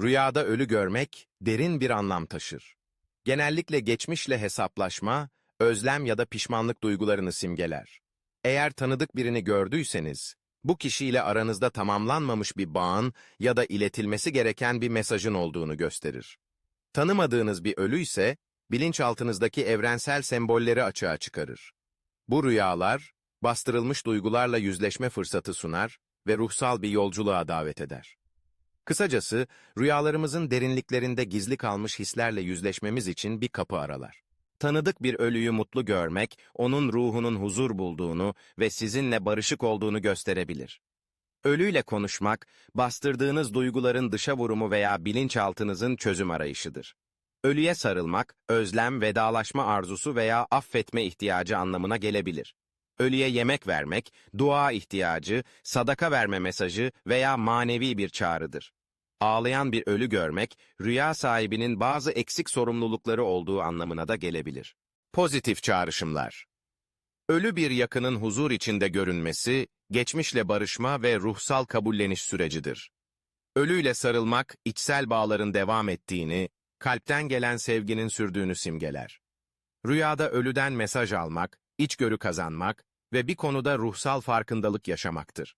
Rüyada ölü görmek derin bir anlam taşır. Genellikle geçmişle hesaplaşma, özlem ya da pişmanlık duygularını simgeler. Eğer tanıdık birini gördüyseniz, bu kişiyle aranızda tamamlanmamış bir bağın ya da iletilmesi gereken bir mesajın olduğunu gösterir. Tanımadığınız bir ölü ise, bilinçaltınızdaki evrensel sembolleri açığa çıkarır. Bu rüyalar, bastırılmış duygularla yüzleşme fırsatı sunar ve ruhsal bir yolculuğa davet eder. Kısacası, rüyalarımızın derinliklerinde gizli kalmış hislerle yüzleşmemiz için bir kapı aralar. Tanıdık bir ölüyü mutlu görmek, onun ruhunun huzur bulduğunu ve sizinle barışık olduğunu gösterebilir. Ölüyle konuşmak, bastırdığınız duyguların dışa vurumu veya bilinçaltınızın çözüm arayışıdır. Ölüye sarılmak, özlem, vedalaşma arzusu veya affetme ihtiyacı anlamına gelebilir. Ölüye yemek vermek, dua ihtiyacı, sadaka verme mesajı veya manevi bir çağrıdır. Ağlayan bir ölü görmek, rüya sahibinin bazı eksik sorumlulukları olduğu anlamına da gelebilir. Pozitif çağrışımlar Ölü bir yakının huzur içinde görünmesi, geçmişle barışma ve ruhsal kabulleniş sürecidir. Ölüyle sarılmak, içsel bağların devam ettiğini, kalpten gelen sevginin sürdüğünü simgeler. Rüyada ölüden mesaj almak, içgörü kazanmak ve bir konuda ruhsal farkındalık yaşamaktır.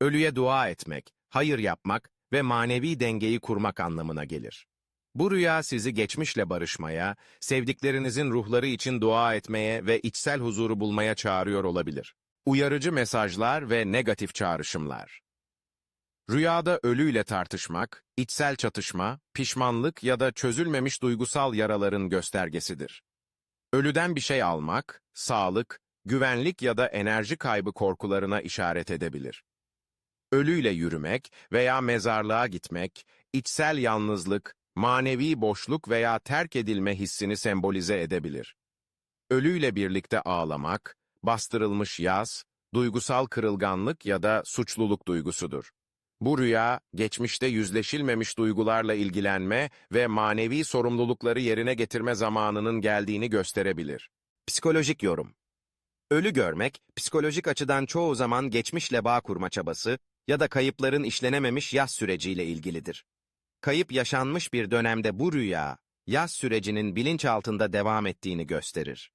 Ölüye dua etmek, hayır yapmak ve manevi dengeyi kurmak anlamına gelir. Bu rüya sizi geçmişle barışmaya, sevdiklerinizin ruhları için dua etmeye ve içsel huzuru bulmaya çağırıyor olabilir. Uyarıcı mesajlar ve negatif çağrışımlar. Rüyada ölüyle tartışmak, içsel çatışma, pişmanlık ya da çözülmemiş duygusal yaraların göstergesidir. Ölüden bir şey almak, sağlık, güvenlik ya da enerji kaybı korkularına işaret edebilir. Ölüyle yürümek veya mezarlığa gitmek, içsel yalnızlık, manevi boşluk veya terk edilme hissini sembolize edebilir. Ölüyle birlikte ağlamak, bastırılmış yaz, duygusal kırılganlık ya da suçluluk duygusudur. Bu rüya, geçmişte yüzleşilmemiş duygularla ilgilenme ve manevi sorumlulukları yerine getirme zamanının geldiğini gösterebilir. Psikolojik yorum Ölü görmek, psikolojik açıdan çoğu zaman geçmişle bağ kurma çabası ya da kayıpların işlenememiş yaz süreciyle ilgilidir. Kayıp yaşanmış bir dönemde bu rüya, yaz sürecinin bilinçaltında devam ettiğini gösterir.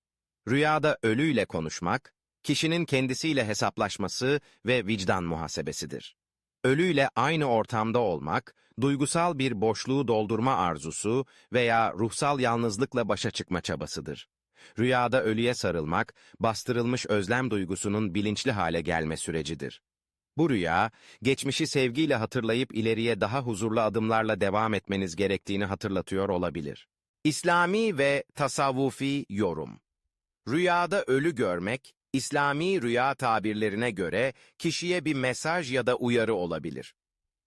Rüyada ölüyle konuşmak, kişinin kendisiyle hesaplaşması ve vicdan muhasebesidir. Ölüyle aynı ortamda olmak, duygusal bir boşluğu doldurma arzusu veya ruhsal yalnızlıkla başa çıkma çabasıdır. Rüyada ölüye sarılmak, bastırılmış özlem duygusunun bilinçli hale gelme sürecidir. Bu rüya, geçmişi sevgiyle hatırlayıp ileriye daha huzurlu adımlarla devam etmeniz gerektiğini hatırlatıyor olabilir. İslami ve tasavvufi yorum Rüyada ölü görmek, İslami rüya tabirlerine göre kişiye bir mesaj ya da uyarı olabilir.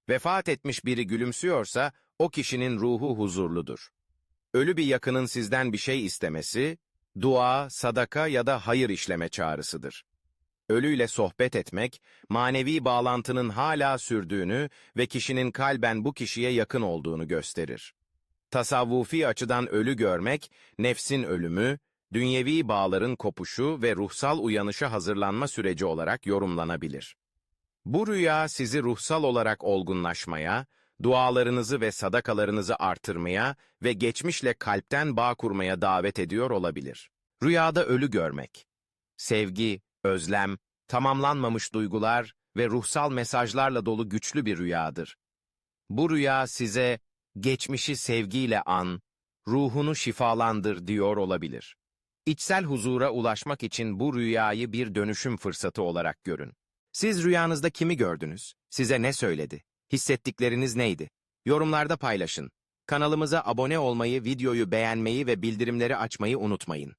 Vefat etmiş biri gülümsüyorsa, o kişinin ruhu huzurludur. Ölü bir yakının sizden bir şey istemesi, dua, sadaka ya da hayır işleme çağrısıdır. Ölüyle sohbet etmek, manevi bağlantının hala sürdüğünü ve kişinin kalben bu kişiye yakın olduğunu gösterir. Tasavvufi açıdan ölü görmek, nefsin ölümü, dünyevi bağların kopuşu ve ruhsal uyanışa hazırlanma süreci olarak yorumlanabilir. Bu rüya sizi ruhsal olarak olgunlaşmaya, dualarınızı ve sadakalarınızı artırmaya ve geçmişle kalpten bağ kurmaya davet ediyor olabilir. Rüyada ölü görmek. Sevgi, özlem, tamamlanmamış duygular ve ruhsal mesajlarla dolu güçlü bir rüyadır. Bu rüya size geçmişi sevgiyle an, ruhunu şifalandır diyor olabilir. İçsel huzura ulaşmak için bu rüyayı bir dönüşüm fırsatı olarak görün. Siz rüyanızda kimi gördünüz? Size ne söyledi? Hissettikleriniz neydi? Yorumlarda paylaşın. Kanalımıza abone olmayı, videoyu beğenmeyi ve bildirimleri açmayı unutmayın.